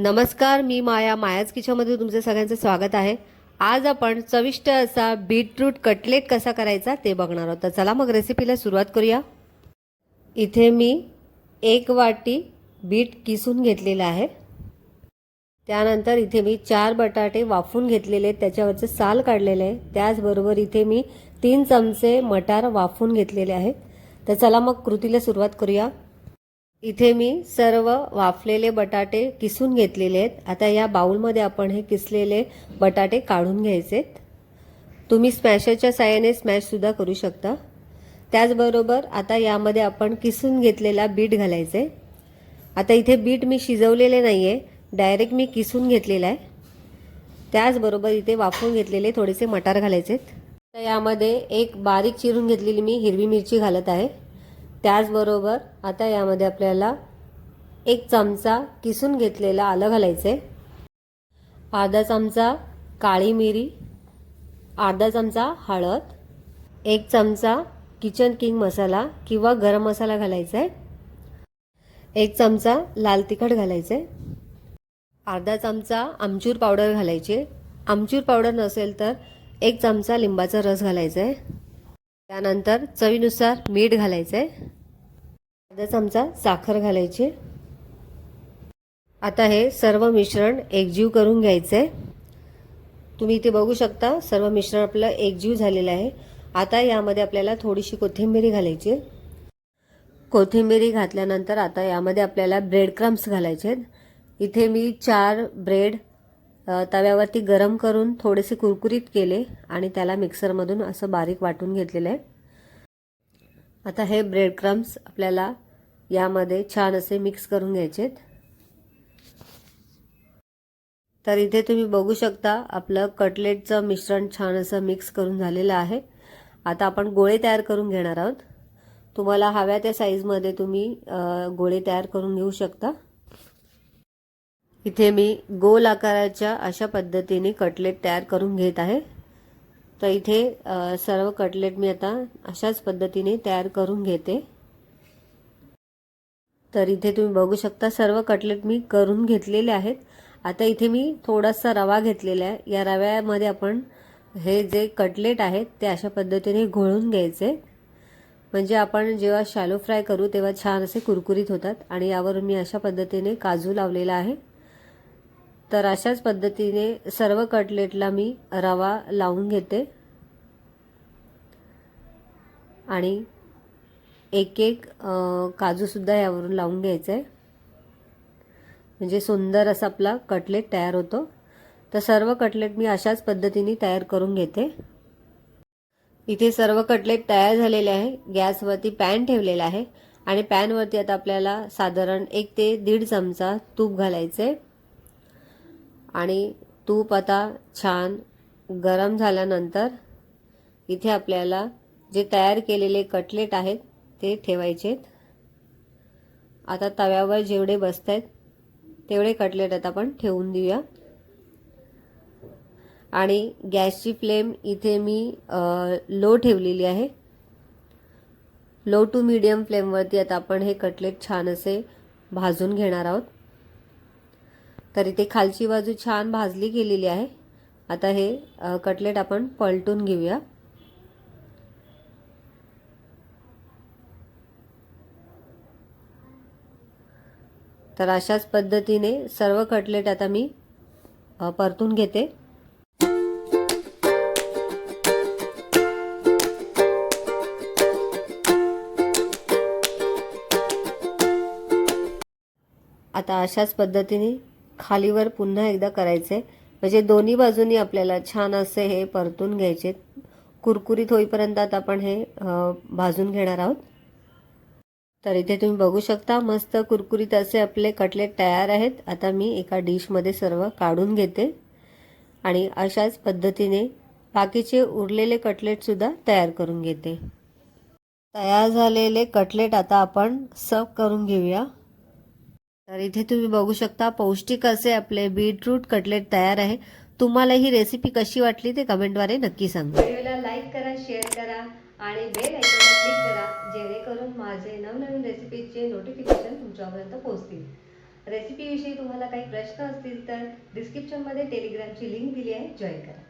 नमस्कार मी माया. मायाच किचनमध्ये तुमचं सगळ्यांचं स्वागत आहे. आज आपण चविष्ट असा बीटरूट कटलेट कसा करायचा ते बघणार आहोत. तर चला मग रेसिपीला सुरुवात करूया. इथे मी एक वाटी बीट किसून घेतलेलं आहे. त्यानंतर इथे मी चार बटाटे वाफून घेतलेले त्याच्यावरचे साल काढलेले आहे. त्याचबरोबर इथे मी तीन चमचे मटार वाफून घेतलेले आहे. तर चला मग कृतीला सुरुवात करूया. इथे मी सर्व वाफलेले बटाटे किसून घेतलेले आहेत. आता या बाउलमध्ये आपण हे किसलेले बटाटे काढून घ्यायचे तुम्ही स्मॅशरच्या साह्याने स्मॅशसुद्धा करू शकता. त्याचबरोबर आता यामध्ये आपण किसून घेतलेला बीट घालायचे. आता इथे बीट मी शिजवलेले नाही आहे डायरेक्ट मी किसून घेतलेला आहे. त्याचबरोबर इथे वाफवून घेतलेले थोडेसे मटार घालायचे तर यामध्ये एक बारीक चिरून घेतलेली मी हिरवी मिरची घालत आहे. त्याचबरोबर आता यामध्ये आपल्याला एक चमचा किसून घेतलेला आलं घालायचं आहे अर्धा चमचा काळी मिरी अर्धा चमचा हळद एक चमचा किचन किंग मसाला किंवा गरम मसाला घालायचा आहे एक चमचा लाल तिखट घालायचं आहे अर्धा चमचा आमचूर पावडर घालायची. आमचूर पावडर नसेल तर एक चमचा लिंबाचा रस घालायचा आहे त्यानंतर चवीनुसार मीठ घालायचं आहे अर्धा चमचा साखर घालायची. आता हे सर्व मिश्रण एकजीव करून घ्यायचं आहे तुम्ही इथे बघू शकता सर्व मिश्रण आपलं एकजीव झालेलं आहे. आता यामध्ये आपल्याला थोडीशी कोथिंबिरी घालायची. आहे कोथिंबिरी घातल्यानंतर आता यामध्ये आपल्याला ब्रेड क्रम्स घालायचे आहेत इथे मी चार ब्रेड तव्यावरती गरम करून थोडेसे कुरकुरीत केले आणि त्याला मिक्सरमधून असं बारीक वाटून घेतलेलं आहे. आता हे ब्रेड क्रम्स आपल्याला यामध्ये छान असे मिक्स करून घ्यायचे तर इथे तुम्ही बघू शकता आपलं कटलेटचं मिश्रण छान असं मिक्स करून झालेलं आहे. आता आपण गोळे तयार करून घेणार आहोत. तुम्हाला हव्या त्या साईजमध्ये तुम्ही गोळे तयार करून घेऊ शकता. इथे मी गोल आकाराच्या अशा पद्धतीने कटलेट तयार करून घेत आहे. तर इथे सर्व कटलेट मी आता अशाच पद्धतीने तयार करून घेते. तर इथे तुम्ही बघू शकता सर्व कटलेट मी करून घेतलेले आहेत. आता इथे मी थोडासा रवा घेतलेला आहे. या रव्यामध्ये आपण हे जे कटलेट आहेत ते अशा पद्धतीने घोळून घ्यायचे. म्हणजे आपण जेव्हा शॅलो फ्राय करू तेव्हा छान असे कुरकुरीत होतात. आणि यावर मी अशा पद्धतीने काजू लावलेला आहे. तर अशाच पद्धतीने सर्व कटलेटला मी रवा लावून घेते. आणि एक एक काजूसुद्धा यावरून लावून घ्यायचं. आहे म्हणजे सुंदर असा आपला कटलेट तयार होतो. तर सर्व कटलेट मी अशाच पद्धतीने तयार करून घेते. इथे सर्व कटलेट तयार झालेले आहे. गॅसवरती पॅन ठेवलेला आहे. आणि पॅनवरती आता आपल्याला साधारण एक ते दीड चमचा तूप घालायचे. आणि तूप आता छान गरम झाल्यानंतर इथे आपल्याला जे तयार केलेले कटलेट आहेत ते ठेवायचे आता तव्यावर जेवढे बसत आहेत तेवढे कटलेट आता आपण ठेवून देऊया. आणि गॅसची फ्लेम इथे मी लो ठेवलेली आहे. लो टू मीडियम फ्लेमवरती आता आपण हे कटलेट छान असे भाजून घेणार आहोत. तर इथे खालची बाजू छान भाजली गेलेली आहे. आता हे कटलेट आपण पलटून घेऊया. तर अशाच पद्धतीने सर्व कटलेट आता मी परतून घेते. आता अशाच पद्धतीने खालीवर पुन्हा एकदा करायचे. म्हणजे दोन्ही बाजूनी आपल्याला छान असे हे परतून घ्यायचे. कुरकुरीत होईपर्यंत आता आपण हे भाजून घेणार आहोत. तर इथे तुम्ही बघू शकता मस्त कुरकुरीत असे आपले कटलेट तयार आहेत. आता मी एका डिशमध्ये सर्व काढून घेते. आणि अशाच पद्धतीने बाकीचे उरलेले कटलेटसुद्धा तयार करून घेते. तयार झालेले कटलेट आता आपण सर्व करून घेऊया. तर इथे तुम्ही बघू शकता पौष्टिक असे आपले बीटरूट कटलेट तयार आहे. तुम्हाला ही रेसिपी कशी वाटली ते कमेंटद्वारे नक्की सांगा. व्हिडिओला लाईक करा शेअर करा आणि बेल आयकॉनला क्लिक करा जेणेकरून माझे नवनवीन रेसिपीचे नोटिफिकेशन तुमच्यापर्यंत पोहोचतील. रेसिपीविषयी तुम्हाला काही प्रश्न असतील तर डिस्क्रिप्शनमध्ये टेलिग्रामची लिंक दिली आहे. जॉईन करा.